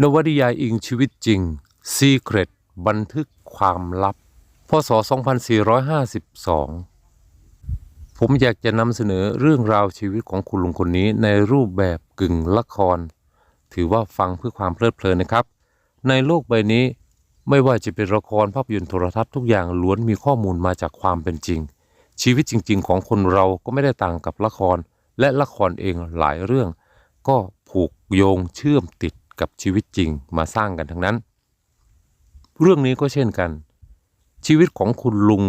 นวนิยายอิงชีวิตจริง Secret บันทึกความลับ พศ 2452 ผมอยากจะนำเสนอเรื่องราวชีวิตของคุณลุงคนนี้ในรูปแบบกึ่งละคร ถือว่าฟังเพื่อความเพลิดเพลินนะครับ ในโลกใบนี้ไม่ว่าจะเป็นละครภาพยนตร์โทรทัศน์ทุกอย่างล้วนมีข้อมูลมาจากความเป็นจริง ชีวิตจริง ๆ ของคนเราก็ไม่ได้ต่างกับละคร และละครเองหลายเรื่อง ก็ผูกโยงเชื่อมติด กับชีวิตจริงมาสร้างกันทั้งนั้น เรื่องนี้ก็เช่นกัน ชีวิตของคุณลุง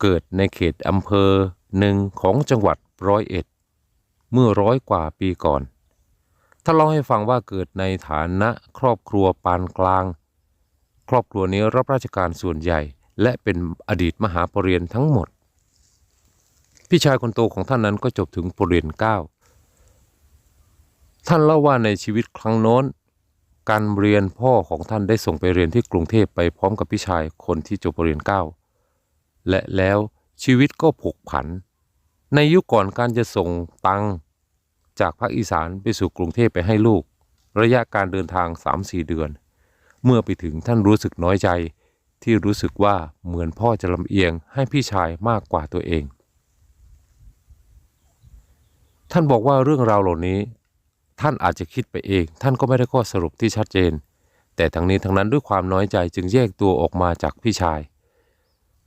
เกิดในเขตอำเภอหนึ่งของจังหวัดร้อยเอ็ด เมื่อร้อยกว่าปีก่อน ถ้าเล่าให้ฟังว่าเกิดในฐานะครอบครัวปานกลาง ครอบครัวนี้รับราชการส่วนใหญ่ และเป็นอดีตมหาปรริญญาทั้งหมด พี่ชายคนโตของท่านนั้นก็จบถึงปรริญญาเก้า ท่านเล่าว่าในชีวิตครั้งโน้น การเรียนพ่อของท่านได้ส่งไปเรียนที่กรุงเทพไปพร้อมกับพี่ชายคนที่จบปรริญญาเก้าและแล้วชีวิตก็ผกผัน ในยุคก่อนการจะส่งตังจากภาคอีสานไปสู่กรุงเทพไปให้ลูก ระยะการเดินทาง 3-4 เดือน เมื่อไปถึงท่านรู้สึกน้อยใจ ที่รู้สึกว่าเหมือนพ่อจะลำเอียงให้พี่ชายมากกว่าตัวเอง ท่านบอกว่าเรื่องราวเหล่านี้ ท่านอาจจะคิดไปเอง ท่านก็ไม่ได้ข้อสรุปที่ชัดเจน แต่ทั้งนี้ทั้งนั้นด้วยความน้อยใจจึงแยกตัวออกมาจากพี่ชาย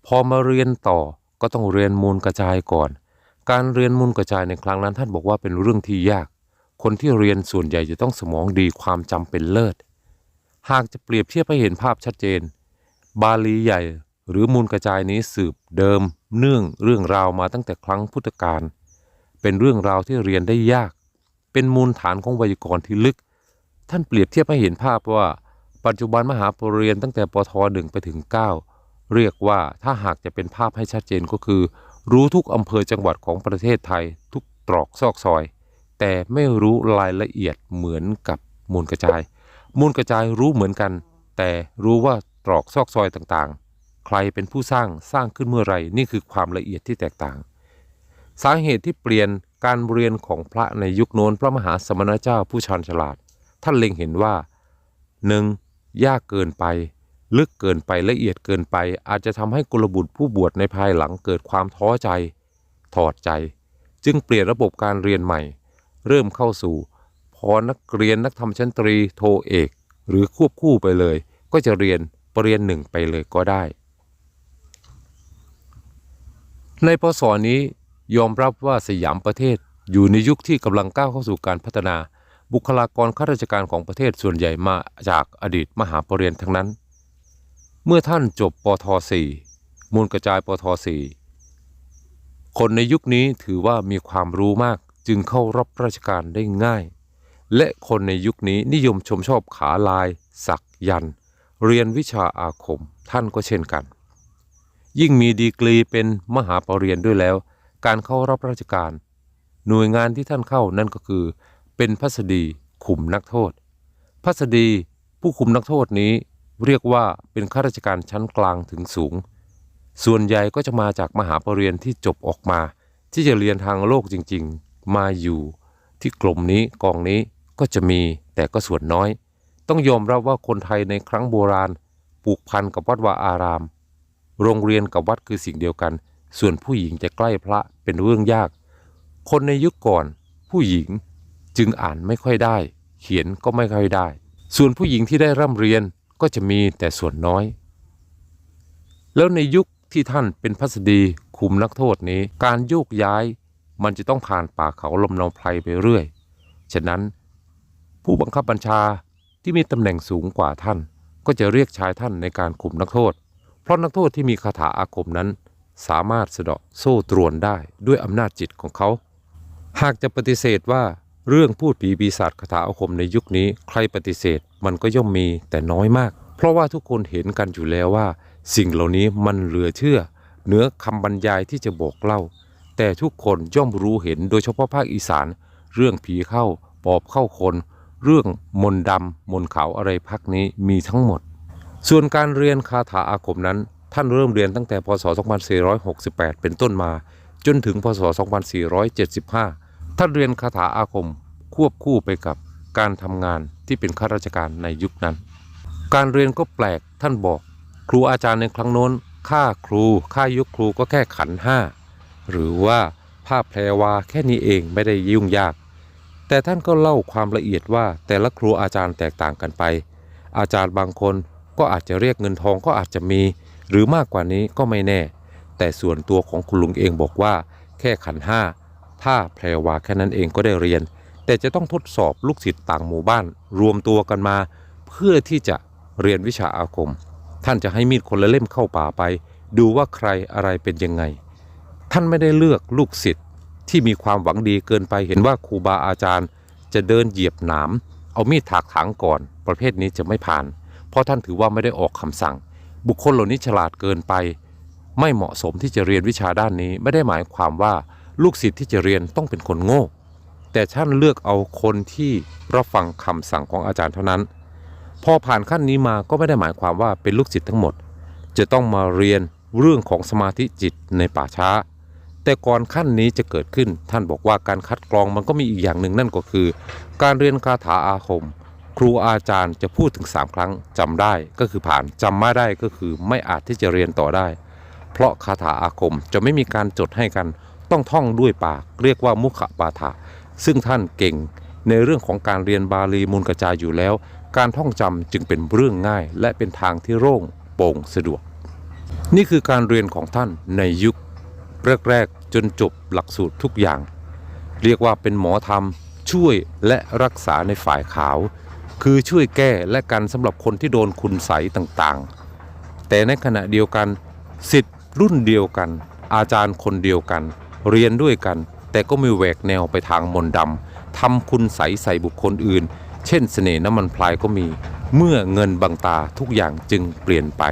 พอมาเรียนต่อก็ต้องเรียนมูลกระจายก่อน การเรียนมูลกระจายในครั้งนั้นท่านบอกว่าเป็นเรื่องที่ยาก คนที่เรียนส่วนใหญ่จะต้องสมองดีความจำเป็นเลิศ หากจะเปรียบเทียบให้เห็นภาพชัดเจน บาลีใหญ่หรือมูลกระจายนี้สืบเดิม เนื่องเรื่องราวมาตั้งแต่ครั้งพุทธกาลเป็นเรื่องราวที่เรียนได้ยาก เป็นมูลฐานของไวยากรณ์ที่ลึก ท่านเปรียบเทียบให้เห็นภาพว่า ปัจจุบันมหาปรริญญาตั้งแต่ปทหนึ่งไปถึง 9 เรียกว่าถ้าหากจะเป็นภาพให้ชัดเจนก็คือ รู้ทุกอำเภอจังหวัดของประเทศไทยทุกตรอกซอกซอย แต่ไม่รู้รายละเอียดเหมือนกับมูลกระจาย มูลกระจายรู้เหมือนกัน แต่รู้ว่าตรอกซอกซอยต่างๆ ใครเป็นผู้สร้างสร้างขึ้นเมื่อไรนี่คือความละเอียดที่แตกต่าง สาเหตุที่เปลี่ยน การเรียนของพระในยุคโน้นพระมหาสมณเจ้าผู้ชาญฉลาด ท่านเล็งเห็นว่าหนึ่งยากเกินไป ลึกเกินไปละเอียดเกินไป อาจจะทำให้กุลบุตรผู้บวชในภายหลังเกิดความท้อใจ ถอดใจ จึงเปลี่ยนระบบการเรียนใหม่ เริ่มเข้าสู่พอนักเรียนนักธรรมชั้นตรีโทเอก หรือควบคู่ไปเลย ก็จะเรียนปรริญญาหนึ่งไปเลยก็ได้ ในพศนี้ ยอมรับว่าสยามประเทศอยู่ในยุคที่กำลังก้าวเข้าสู่การพัฒนา บุคลากรข้าราชการของประเทศส่วนใหญ่มาจากอดีตมหาปรริญญาทั้งนั้น เมื่อท่านจบปท .4 มูลกระจายปท .4 คนในยุคนี้ถือว่ามีความรู้มากจึงเข้ารับราชการได้ง่าย และคนในยุคนี้นิยมชมชอบขาลาย สักยัน เรียนวิชาอาคมท่านก็เช่นกัน ยิ่งมีดีกรีเป็นมหาปรริญญาด้วยแล้ว การเข้ารับราชการ หน่วยงานที่ท่านเข้านั่นก็คือ เป็นพัสดีคุมนักโทษ พัสดีผู้คุมนักโทษนี้เรียกว่าเป็นข้าราชการชั้นกลางถึงสูง ส่วนใหญ่ก็จะมาจากมหาปรริญญาที่จบออกมา ที่จะเรียนทางโลกจริงๆ มาอยู่ ที่กลุ่มนี้กองนี้ก็จะมีแต่ก็ส่วนน้อย ต้องยอมรับว่าคนไทยในครั้งโบราณผูกพันกับวัดวาอาราม โรงเรียนกับวัดคือสิ่งเดียวกัน ส่วนผู้หญิงจะใกล้พระ เป็นเรื่องยาก คนในยุคก่อนผู้หญิงจึงอ่านไม่ค่อยได้ เขียนก็ไม่ค่อยได้ ส่วนผู้หญิงที่ได้ร่ำเรียนก็จะมีแต่ส่วนน้อย แล้วในยุคที่ท่านเป็นพัสดีคุมนักโทษนี้ การโยกย้ายมันจะต้องผ่านป่าเขาลมเนาไพรไปเรื่อย ฉะนั้นผู้บังคับบัญชาที่มีตำแหน่งสูงกว่าท่าน ก็จะเรียกชายท่านในการคุมนักโทษ เพราะนักโทษที่มีคาถาอาคมนั้น สามารถสะเดาะโซ่ตรวนได้ด้วยอำนาจจิตของเขา หากจะปฏิเสธว่าเรื่องพูดผีปีศาจคาถาอาคมในยุคนี้ใครปฏิเสธมันก็ย่อมมีแต่น้อยมาก เพราะว่าทุกคนเห็นกันอยู่แล้วว่า สิ่งเหล่านี้มันเหลือเชื่อเหนือคำบรรยายที่จะบอกเล่า แต่ทุกคนย่อมรู้เห็นโดยเฉพาะภาคอีสาน เรื่องผีเข้าปอบเข้าคน เรื่องมนดำมนขาวอะไรพักนี้มีทั้งหมด ส่วนการเรียนคาถาอาคมนั้น ท่านเริ่มเรียนตั้งแต่พศ 2468 เป็นต้นมา จนถึงพศ 2475 ท่านเรียนคาถาอาคมควบคู่ไปกับการทำงานที่เป็นข้าราชการในยุคนั้น การเรียนก็แปลกท่านบอก ครูอาจารย์ในครั้งโน้นค่าครูค่ายกครูก็แค่ขันห้าหรือว่าผ้าแพรวาแค่นี้เองไม่ได้ยุ่งยาก แต่ท่านก็เล่าความละเอียดว่าแต่ละครูอาจารย์แตกต่างกันไป อาจารย์บางคนก็อาจจะเรียกเงินทองก็อาจจะมี หรือมากกว่านี้ก็ไม่แน่ แต่ส่วนตัวของคุณลุงเองบอกว่า แค่ขันห้าผ้าแพรวาแค่นั้นเองก็ได้เรียน แต่จะต้องทดสอบลูกศิษย์ต่างหมู่บ้าน รวมตัวกันมา เพื่อที่จะเรียนวิชาอาคม ท่านจะให้มีดคนละเล่มเข้าป่าไป ดูว่าใครอะไรเป็นยังไง ท่านไม่ได้เลือกลูกศิษย์ที่มีความหวังดีเกินไปเห็นว่าครูบาอาจารย์ จะเดินเหยียบหนามเอามีดถากถางก่อน ประเภทนี้จะไม่ผ่าน เพราะท่านถือว่าไม่ได้ออกคำสั่ง บุคคลเหล่านี้ฉลาดเกินไป ไม่เหมาะสมที่จะเรียนวิชาด้านนี้ ไม่ได้หมายความว่าลูกศิษย์ที่จะเรียนต้องเป็นคนโง่ แต่ท่านเลือกเอาคนที่รับฟังคำสั่งของอาจารย์เท่านั้น พอผ่านขั้นนี้มาก็ไม่ได้หมายความว่าเป็นลูกศิษย์ทั้งหมด จะต้องมาเรียนเรื่องของสมาธิจิตในป่าช้า แต่ก่อนขั้นนี้จะเกิดขึ้นท่านบอกว่าการคัดกรองมันก็มีอีกอย่างหนึ่งนั่นก็คือ การเรียนคาถาอาคม ครูอาจารย์จะพูดถึง 3 ครั้งจำได้ก็คือผ่านจำไม่ได้ก็คือไม่อาจที่จะเรียนต่อได้ เพราะคาถาอาคมจะไม่มีการจดให้กันต้องท่องด้วยปาก เรียกว่ามุขปาฐะซึ่งท่านเก่งในเรื่องของการเรียนบาลีมูลกระจายอยู่แล้ว การท่องจำจึงเป็นเรื่องง่าย และเป็นทางที่โล่งโปร่งสะดวก นี่คือการเรียนของท่านในยุคแรกๆจนจบหลักสูตรทุกอย่าง เรียกว่าเป็นหมอธรรมช่วยและรักษาในฝ่ายขาว คือช่วยแก้และกันสำหรับคนที่โดนคุณใสต่างๆ แต่ในขณะเดียวกันสิทธิ์รุ่นเดียวกัน อาจารย์คนเดียวกัน เรียนด้วยกัน แต่ก็มีแหวกแนวไปทางมนต์ดำทำคุณใสใส่บุคคลอื่น เช่นเสน่ห์น้ำมันพลายก็มี เมื่อเงินบังตาทุกอย่างจึงเปลี่ยนไป